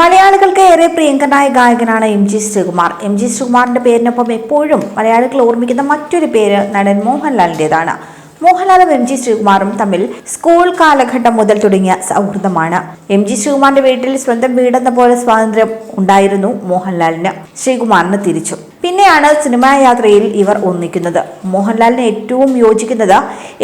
മലയാളികൾക്ക് ഏറെ പ്രിയങ്കരനായ ഗായകനാണ് M G Sreekumar. M G ശ്രീകുമാറിന്റെ പേരിനൊപ്പം എപ്പോഴും മലയാളികൾ ഓർമ്മിക്കുന്ന മറ്റൊരു പേര് നടൻ മോഹൻലാലിന്റെതാണ് മോഹൻലാലും എം ജി ശ്രീകുമാറും തമ്മിൽ സ്കൂൾ കാലഘട്ടം മുതൽ തുടങ്ങിയ സൗഹൃദമാണ്. എം ജി ശ്രീകുമാറിന്റെ വീട്ടിൽ സ്വന്തം വീടെന്ന പോലെ സ്വാതന്ത്ര്യം ഉണ്ടായിരുന്നു മോഹൻലാലിന്. ശ്രീകുമാറിന് തിരിച്ചു. പിന്നെയാണ് സിനിമാ യാത്രയിൽ ഇവർ ഒന്നിക്കുന്നത്. മോഹൻലാലിന് ഏറ്റവും യോജിക്കുന്നത്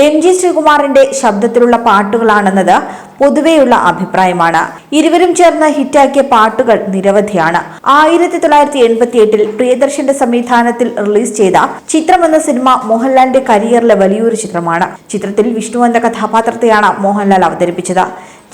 എം ജി ശ്രീകുമാറിന്റെ ശബ്ദത്തിലുള്ള പാട്ടുകളാണെന്നത് പൊതുവെയുള്ള അഭിപ്രായമാണ്. ഇരുവരും ചേർന്ന് ഹിറ്റാക്കിയ പാട്ടുകൾ നിരവധിയാണ്. ആയിരത്തി തൊള്ളായിരത്തി എൺപത്തി എട്ടിൽ പ്രിയദർശന്റെ സംവിധാനത്തിൽ റിലീസ് ചെയ്ത ചിത്രം എന്ന സിനിമ മോഹൻലാലിന്റെ കരിയറിലെ വലിയൊരു ചിത്രമാണ്. ചിത്രത്തിൽ വിഷ്ണു എന്ന കഥാപാത്രത്തെയാണ് മോഹൻലാൽ അവതരിപ്പിച്ചത്.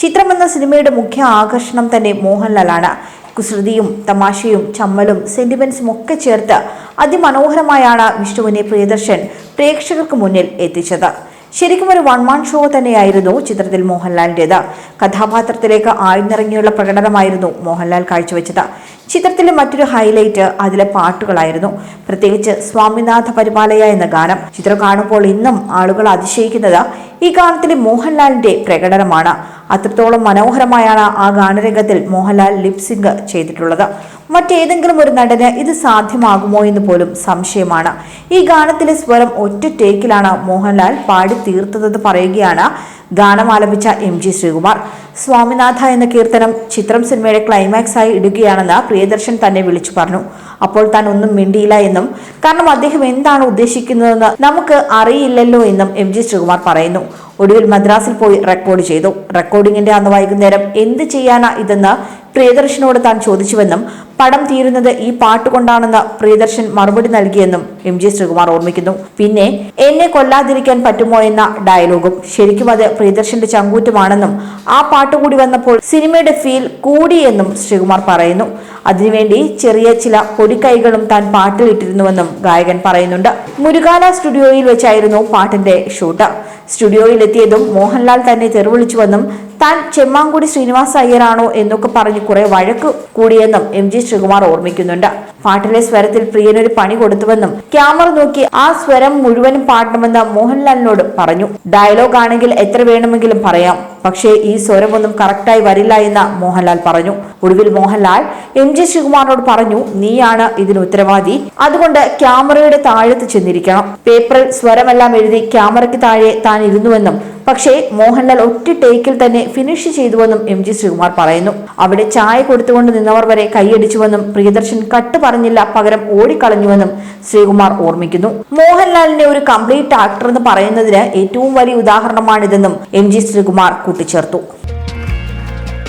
ചിത്രം എന്ന സിനിമയുടെ മുഖ്യ ആകർഷണം തന്നെ മോഹൻലാലാണ്. കുസൃതിയും തമാശയും ചമ്മലും സെന്റിമെന്റ്സും ഒക്കെ ചേർത്ത് അതിമനോഹരമായാണ് വിഷ്ണുവിനെ പ്രിയദർശൻ പ്രേക്ഷകർക്ക് മുന്നിൽ എത്തിച്ചത്. ശരിക്കും ഒരു വൺ മാൻ ഷോ തന്നെയായിരുന്നു ചിത്രത്തിൽ മോഹൻലാലിന്റെത്. കഥാപാത്രത്തിലേക്ക് ആഴ്ന്നിറങ്ങിയുള്ള പ്രകടനമായിരുന്നു മോഹൻലാൽ കാഴ്ചവെച്ചത്. ചിത്രത്തിലെ മറ്റൊരു ഹൈലൈറ്റ് അതിലെ പാട്ടുകളായിരുന്നു. പ്രത്യേകിച്ച് സ്വാമിനാഥ പരിപാലയ എന്ന ഗാനം. ചിത്രം കാണുമ്പോൾ ഇന്നും ആളുകൾ അതിശയിക്കുന്നത് ഈ ഗാനത്തിലെ മോഹൻലാലിന്റെ പ്രകടനമാണ്. അത്രത്തോളം മനോഹരമായാണ് ആ ഗാനരംഗത്തിൽ മോഹൻലാൽ ലിപ്സിംഗ് ചെയ്തിട്ടുള്ളത്. മറ്റേതെങ്കിലും ഒരു നടന് ഇത് സാധ്യമാകുമോ എന്ന് പോലും സംശയമാണ്. ഈ ഗാനത്തിലെ സ്വരം ഒറ്റ ടേക്കിലാണ് മോഹൻലാൽ പാടി തീർത്തതെന്ന് പറയുകയാണ് ഗാനം ആലപിച്ച എം ജി ശ്രീകുമാർ. സ്വാമിനാഥ എന്ന കീർത്തനം ചിത്രം സിനിമയുടെ ക്ലൈമാക്സ് ആയി ഇടുകയാണെന്ന് പ്രിയദർശൻ തന്നെ വിളിച്ചു പറഞ്ഞു. അപ്പോൾ താൻ ഒന്നും മിണ്ടിയില്ല എന്നും കാരണം അദ്ദേഹം എന്താണ് ഉദ്ദേശിക്കുന്നതെന്ന് നമുക്ക് അറിയില്ലല്ലോ എന്നും എം ജി ശ്രീകുമാർ പറയുന്നു. ഒടുവിൽ മദ്രാസിൽ പോയി റെക്കോർഡ് ചെയ്തു. റെക്കോർഡിങ്ങിന്റെ അന്ന് വൈകുന്നേരം എന്ത് ചെയ്യാനാ ഇതെന്ന് പ്രിയദർശനോട് താൻ ചോദിച്ചുവെന്നും പടം തീരുന്നത് ഈ പാട്ട് കൊണ്ടാണെന്ന് പ്രിയദർശൻ മറുപടി നൽകിയെന്നും എം ജി ശ്രീകുമാർ ഓർമ്മിക്കുന്നു. പിന്നെ എന്നെ കൊല്ലാതിരിക്കാൻ പറ്റുമോ എന്ന ഡയലോഗും ശരിക്കും അത് പ്രിയദർശന്റെ ചങ്കൂറ്റമാണെന്നും ആ പാട്ട് കൂടി വന്നപ്പോൾ സിനിമയുടെ ഫീൽ കൂടിയെന്നും ശ്രീകുമാർ പറയുന്നു. അതിനുവേണ്ടി ചെറിയ ചില പൊടിക്കൈകളും താൻ പാട്ടിലിട്ടിരുന്നുവെന്നും ഗായകൻ പറയുന്നുണ്ട്. മുരുകാല സ്റ്റുഡിയോയിൽ വെച്ചായിരുന്നു പാട്ടിന്റെ ഷൂട്ട്. സ്റ്റുഡിയോയിൽ എത്തിയതും മോഹൻലാൽ തന്നെ തെറിവിളിച്ചുവെന്നും താൻ ചെമ്മാങ്കുടി ശ്രീനിവാസ അയ്യരാണോ എന്നൊക്കെ പറഞ്ഞ് കുറെ വഴക്ക് കൂടിയെന്നും എം ജി ശ്രീകുമാർ ഓർമ്മിക്കുന്നുണ്ട്. പാട്ടിലെ സ്വരത്തിൽ പ്രിയനൊരു പണി കൊടുത്തുവെന്നും ക്യാമറ നോക്കി ആ സ്വരം മുഴുവനും പാടണമെന്ന് മോഹൻലാലിനോട് പറഞ്ഞു. ഡയലോഗ് ആണെങ്കിൽ എത്ര വേണമെങ്കിലും പറയാം. പക്ഷേ ഈ സ്വരമൊന്നും കറക്റ്റായി വരില്ല എന്ന് മോഹൻലാൽ പറഞ്ഞു. ഒടുവിൽ മോഹൻലാൽ എം ജി ശ്രീകുമാറിനോട് പറഞ്ഞു നീയാണ് ഇതിന് ഉത്തരവാദി. അതുകൊണ്ട് ക്യാമറയുടെ താഴത്ത് ചെന്നിരിക്കണം. പേപ്പറിൽ സ്വരമെല്ലാം എഴുതി ക്യാമറയ്ക്ക് താഴെ താൻ ഇരുന്നുവെന്നും പക്ഷേ മോഹൻലാൽ ഒറ്റ ടേക്കിൽ തന്നെ ഫിനിഷ് ചെയ്തുവെന്നും എം ജി ശ്രീകുമാർ പറയുന്നു. അവിടെ ചായ കൊടുത്തുകൊണ്ട് നിന്നവർ വരെ കൈയടിച്ചുവെന്നും പ്രിയദർശൻ കട്ട് പറഞ്ഞില്ല പകരം ഓടിക്കളഞ്ഞുവെന്നും ശ്രീകുമാർ ഓർമ്മിക്കുന്നു. മോഹൻലാലിനെ ഒരു കംപ്ലീറ്റ് ആക്ടർ എന്ന് പറയുന്നതിന് ഏറ്റവും വലിയ ഉദാഹരണമാണിതെന്നും എം ജി ശ്രീകുമാർ കൂട്ടിച്ചേർത്തു.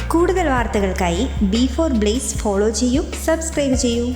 കൂടുതൽ വാർത്തകൾക്കായി ബി ഫോർ ബ്ലേസ് ഫോളോ ചെയ്യൂ സബ്സ്ക്രൈബ് ചെയ്യൂ.